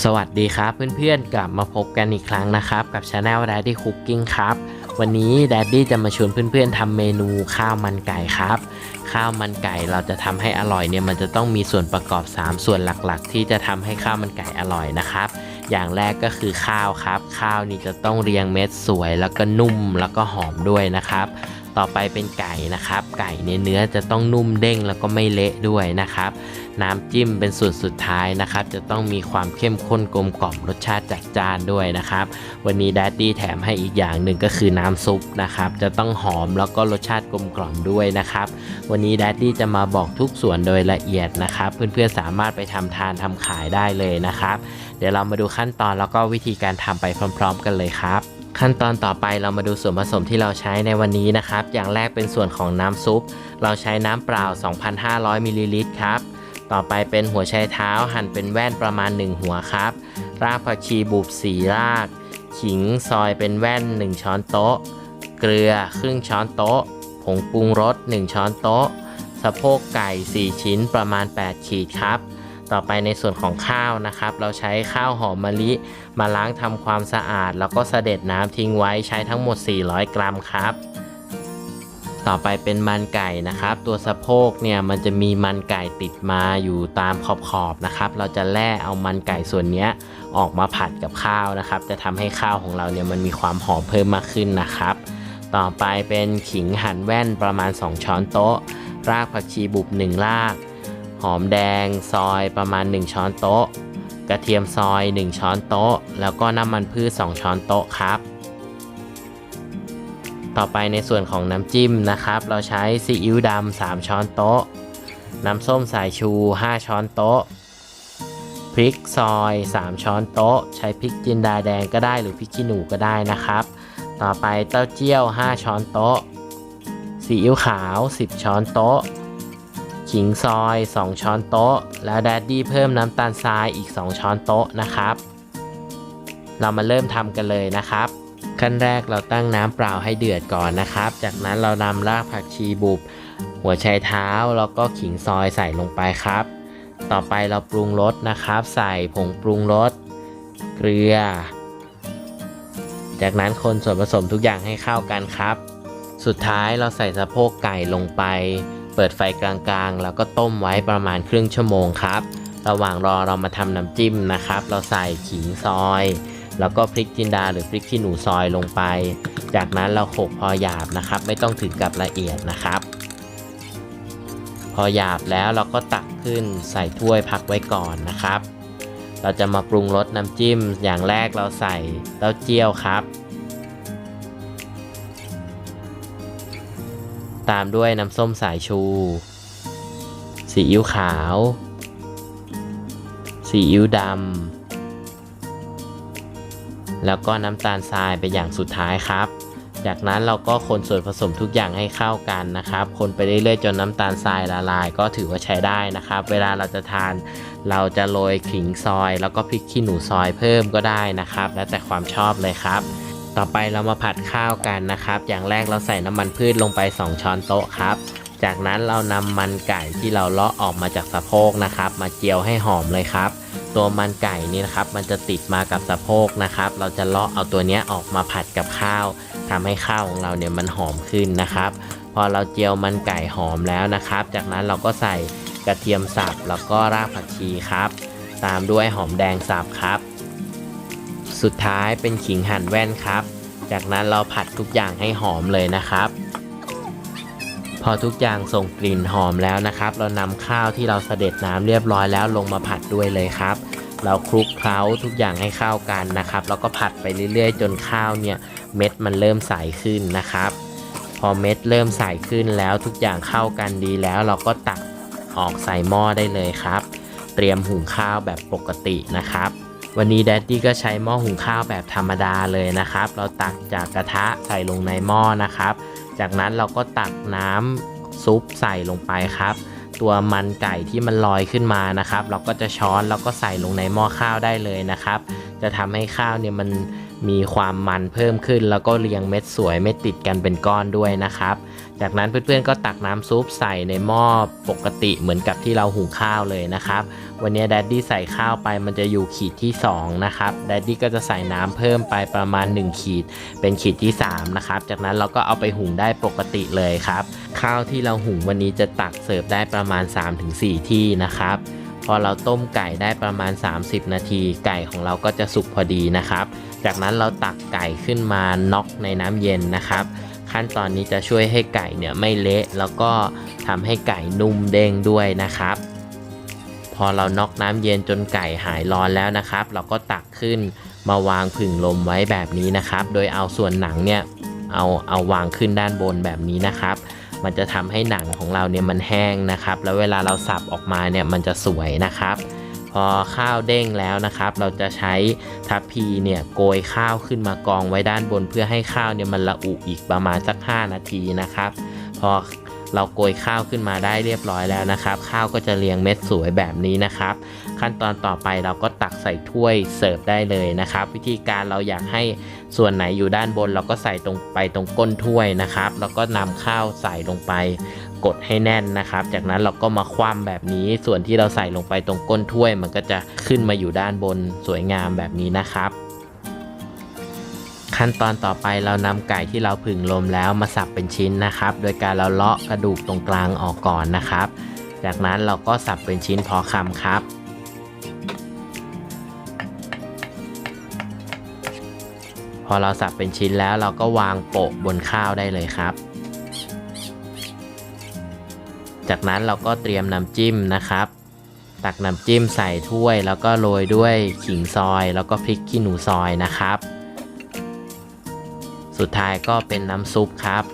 สวัสดีครับเพื่อนๆกลับมาพบกันอีกครั้งนะครับ กับช anel Daddy Cooking ครับ วันนี้ Daddy จะมาชวนเพื่อนๆทำเมนูข้าวมันไก่ครับ ข้าวมันไก่เราจะทำให้อร่อยเนี่ยมันจะต้องมีส่วนประกอบ 3 ส่วนหลักๆ ที่จะทำให้ข้าวมันไก่อร่อยนะครับ อย่างแรกก็คือข้าวครับ ข้าวนี่จะต้องเรียงเม็ดสวย แล้วก็นุ่มแล้วก็หอมด้วยนะครับ ต่อไปเป็นไก่นะครับ ไก่เนี่ยเนื้อจะต้องนุ่มเด้งแล้วก็ไม่เละด้วยนะครับ น้ำจิ้มเป็นส่วนสุดท้ายนะครับ จะต้องมีความเข้มข้นกลมกล่อมรสชาติจัดจ้านด้วยนะครับ วันนี้ดัดดี้แถมให้อีกอย่างหนึ่งก็คือน้ำซุปนะครับ จะต้องหอมแล้วก็รสชาติกลมกล่อมด้วยนะครับ วันนี้ดัดดี้จะมาบอกทุกส่วนโดยละเอียดนะครับ เพื่อนๆสามารถไปทำทานทำขายได้เลยนะครับ เดี๋ยวเรามาดูขั้นตอนแล้วก็วิธีการทำไปพร้อม ๆ กันเลยครับ ขั้นตอนต่อไปเรามาดูส่วนผสมที่เราใช้ในวันนี้นะครับ อย่างแรกเป็นส่วนของน้ำซุป เราใช้น้ำเปล่า 2,500มิลลิลิตรครับ ต่อไปเป็นหัวไชเท้าหั่นเป็นแว่นประมาณ 1 หัวครับ รากผักชีบุบสีราก ขิงซอยเป็นแว่น 1 ช้อนโต๊ะ เกลือครึ่งช้อนโต๊ะ ผงปรุงรส 1 ช้อนโต๊ะ สะโพกไก่ 4 ชิ้นประมาณ 8 ขีดครับ ต่อไปในส่วนของข้าวนะครับ เราใช้ข้าวหอมมะลิ มาล้างทำความสะอาด แล้วก็เสด็จน้ำทิ้งไว้ใช้ทั้งหมด 400 กรัมครับต่อไปเป็นมันไก่นะครับ ตัวสะโพกเนี่ยมันจะมีมันไก่ติดมาอยู่ตามขอบๆนะครับ เราจะแล่เอามันไก่ส่วนนี้ออกมาผัดกับข้าวนะครับ จะทำให้ข้าวของเราเนี่ยมันมีความหอมเพิ่มมากขึ้นนะครับ ต่อไปเป็นขิงหั่นแว่นประมาณ 2 ช้อนโต๊ะ รากผักชีบุบ1ราก หอมแดงซอยประมาณ 1 ช้อนโต๊ะ กระเทียมซอย 1 ช้อนโต๊ะ แล้วก็น้ำมันพืช 2 ช้อนโต๊ะครับ ต่อไปในส่วนของน้ำจิ้มนะครับ เราใช้ซีอิ๊วดำ3 ช้อนโต๊ะ น้ำส้มสายชู 5 ช้อนโต๊ะ พริกซอย 3 ช้อนโต๊ะ ใช้พริกจินดาแดงก็ได้หรือพริกขี้หนูก็ได้นะครับ ต่อไปเต้าเจี้ยว 5 ช้อนโต๊ะซีอิ๊วขาว 10 ช้อนโต๊ะ ขิงซอย 2 ช้อนโต๊ะ แล้วแดดดี้เพิ่มน้ำตาลทรายอีก 2 ช้อนโต๊ะนะครับ เรามาเริ่มทำกันเลยนะครับ ขั้นแรกเราตั้งน้ำเปล่าให้เดือดก่อนนะครับ จากนั้นเรานำรากผักชีบุบ หัวไชเท้าแล้วก็ขิงซอยใส่ลงไปครับ ต่อไปเราปรุงรสนะครับ ใส่ผงปรุงรสเกลือ จากนั้นคนส่วนผสมทุกอย่างให้เข้ากันครับ สุดท้ายเราใส่สะโพกไก่ลงไป เปิดไฟกลางๆ แล้วก็ต้มไว้ประมาณครึ่งชั่วโมงครับ ระหว่างรอเรามาทำน้ำจิ้มนะครับ เราใส่ขิงซอย แล้วก็พริกจินดาหรือพริกขี้หนูซอยลงไป จากนั้นเราโขกพอหยาบนะครับ ไม่ต้องถึงกับละเอียดนะครับ พอหยาบแล้วเราก็ตักขึ้นใส่ถ้วยพักไว้ก่อนนะครับ เราจะมาปรุงรสน้ำจิ้ม อย่างแรกเราใส่เต้าเจี้ยวครับ ตามด้วยน้ำส้มสายชูซีอิ๊วขาวซีอิ๊วดำ แล้วก็น้ำตาลทรายเป็นอย่างสุดท้ายครับ จากนั้นเราก็คนส่วนผสมทุกอย่างให้เข้ากันนะครับ คนไปเรื่อยๆจนน้ำตาลทรายละลายก็ถือว่าใช้ได้นะครับ เวลาเราจะทานเราจะโรยขิงซอย แล้วก็พริกขี้หนูซอยเพิ่มก็ได้นะครับ แล้วแต่ความชอบเลยครับ ต่อไปเรามาผัดข้าวกันนะครับ อย่างแรกเราใส่น้ำมันพืชลงไป 2 ช้อนโต๊ะครับ จากนั้นเรานำมันไก่ที่เราเลาะออกมาจากสะโพกนะครับ มาเจียวให้หอมเลยครับ ตัวมันไก่นี่นะครับ มันจะติดมากับสะโพกนะครับ เราจะเลาะเอาตัวนี้ออกมาผัดกับข้าวทำให้ข้าวของเราเนี่ยมันหอมขึ้นนะครับ พอเราเจียวมันไก่หอมแล้วนะครับ จากนั้นเราก็ใส่กระเทียมสับแล้วก็รากผักชีครับ ตามด้วยหอมแดงสับครับ สุดท้ายเป็นขิงหั่นแว่นครับ จากนั้นเราผัดทุกอย่างให้หอมเลยนะครับ พอทุกอย่างส่งกลิ่นหอมแล้วนะครับ เรานำข้าวที่เราเสด็จน้ำเรียบร้อยแล้วลงมาผัดด้วยเลยครับ เราคลุกเคล้าทุกอย่างให้เข้ากันนะครับ แล้วก็ผัดไปเรื่อยๆ จนข้าวเนี่ยเม็ดมันเริ่มใสขึ้นนะครับ พอเม็ดเริ่มใสขึ้นแล้วทุกอย่างเข้ากันดีแล้ว เราก็ตักออกใส่หม้อได้เลยครับ เตรียมหุงข้าวแบบปกตินะครับ วันนี้แดดดี้ก็ใช้หม้อหุงข้าวแบบธรรมดาเลยนะครับ เราตักจากกระทะใส่ลงในหม้อนะครับ จากนั้นเราก็ตักน้ำซุปใส่ลงไปครับ ตัวมันไก่ที่มันลอยขึ้นมานะครับ เราก็จะช้อนแล้วก็ใส่ลงในหม้อข้าวได้เลยนะครับ จะทำให้ข้าวเนี่ยมัน มีความมันเพิ่มขึ้น แล้วก็เรียงเม็ดสวยไม่ติดกันเป็นก้อนด้วยนะครับ จากนั้นเพื่อนๆก็ตักน้ำซุปใส่ในหม้อปกติเหมือนกับที่เราหุงข้าวเลยนะครับ วันนี้แดดดี้ใส่ข้าวไปมันจะอยู่ขีดที่ 2 นะครับแดดดี้ก็จะใส่น้ำเพิ่มไปประมาณ 1 ขีด เป็นขีดที่ 3 นะครับ จากนั้นเราก็เอาไปหุงได้ปกติเลยครับ ข้าวที่เราหุงวันนี้จะตักเสิร์ฟได้ประมาณ 3-4 ที่นะครับ พอเราต้มไก่ได้ประมาณ 30 นาที ไก่ของเราก็จะสุกพอดีนะครับ จากนั้นเราตักไก่ขึ้นมาน็อกในน้ำเย็นนะครับ ขั้นตอนนี้จะช่วยให้ไก่เนี่ยไม่เละแล้วก็ทำให้ไก่นุ่มเด้งด้วยนะครับ พอเราน็อกน้ำเย็นจนไก่หายร้อนแล้วนะครับ เราก็ตักขึ้นมาวางผึ่งลมไว้แบบนี้นะครับ โดยเอาส่วนหนังเนี่ยเอาเอาวางขึ้นด้านบนแบบนี้นะครับ มันจะทำให้หนังของเราเนี่ยมันแห้งนะครับ แล้วเวลาเราสับออกมาเนี่ยมันจะสวยนะครับ พอข้าวเด้งแล้วนะครับ เราจะใช้ทัพพีเนี่ยโกยข้าวขึ้นมากองไว้ด้านบน เพื่อให้ข้าวเนี่ยมันละอุอีกประมาณสัก 5 นาทีนะครับ พอเราโกยข้าวขึ้นมาได้เรียบร้อยแล้วนะครับ ข้าวก็จะเรียงเม็ดสวยแบบนี้นะครับ ขั้นตอนต่อไปเราก็ตักใส่ถ้วยเสิร์ฟได้เลยนะครับ วิธีการเราอยากให้ส่วนไหนอยู่ด้านบน เราก็ใส่ตรงไปตรงก้นถ้วยนะครับ แล้วก็นำข้าวใส่ลงไปกดให้แน่นนะครับ จากนั้นเราก็มาคว่ำแบบนี้ ส่วนที่เราใส่ลงไปตรงก้นถ้วย มันก็จะขึ้นมาอยู่ด้านบนสวยงามแบบนี้นะครับขั้นตอนต่อไปเรานำไก่ที่เราผึ่งลมแล้วมาสับเป็นชิ้นนะครับ โดยการเราเลาะกระดูกตรงกลางออกก่อนนะครับ จากนั้นเราก็สับเป็นชิ้นพอคำครับ อเราสับเป็นชิ้นแล้วเราก็วางโปะบนข้าวได้เลยครับ จากนั้นเราก็เตรียมน้ำจิ้มนะครับ ตักน้ำจิ้มใส่ถ้วยแล้วก็โรยด้วยขิงซอย แล้วก็พริกขี้หนูซอยนะครับ สุดท้ายก็เป็นน้ำซุปครับ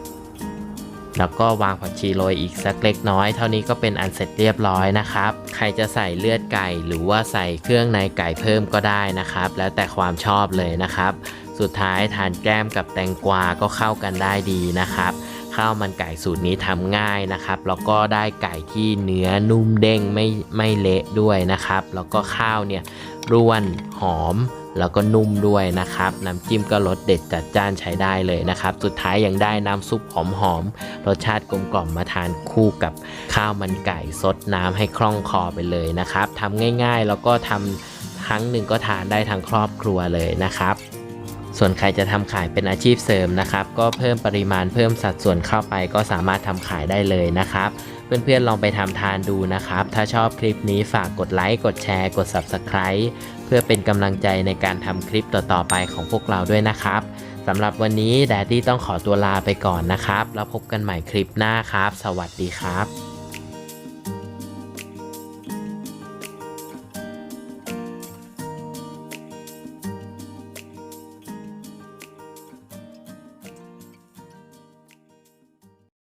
แล้วก็วางผักชีโรยอีกสักเล็กน้อย เท่านี้ก็เป็นอันเสร็จเรียบร้อยนะครับ ใครจะใส่เลือดไก่หรือว่าใส่เครื่องในไก่เพิ่มก็ได้นะครับ แล้วแต่ความชอบเลยนะครับ สุดท้ายทานแก้มกับแตงกวาก็เข้ากันได้ดีนะครับ ข้าวมันไก่สูตรนี้ทำง่ายนะครับ แล้วก็ได้ไก่ที่เนื้อนุ่มเด้งไม่ไม่เละด้วยนะครับ แล้วก็ข้าวเนี่ยร่วนหอมแล้วก็นุ่มด้วยนะครับ น้ำจิ้มก็รสเด็ดจัดจ้านใช้ได้เลยนะครับ สุดท้ายยังได้น้ำซุปหอมๆรสชาติกลมกล่อมมาทานคู่กับข้าวมันไก่ซดน้ำให้คล่องคอไปเลยนะครับทำง่ายๆ แล้วก็ทำครั้งหนึ่งก็ทานได้ทั้งครอบครัวเลยนะครับ ส่วนใครจะทำขายเป็นอาชีพเสริมนะครับ ก็เพิ่มปริมาณเพิ่มสัดส่วนเข้าไป ก็สามารถทำขายได้เลยนะครับเพื่อนๆลองไปทำทานดูนะครับ ถ้าชอบคลิปนี้ฝากกดไลค์ กดแชร์ กด Subscribe เพื่อเป็นกำลังใจในการทำคลิปต่อๆไปของพวกเราด้วยนะครับสำหรับวันนี้แดดดี้ต้องขอตัวลาไปก่อนนะครับ แล้วพบกันใหม่คลิปหน้าครับ สวัสดีครับ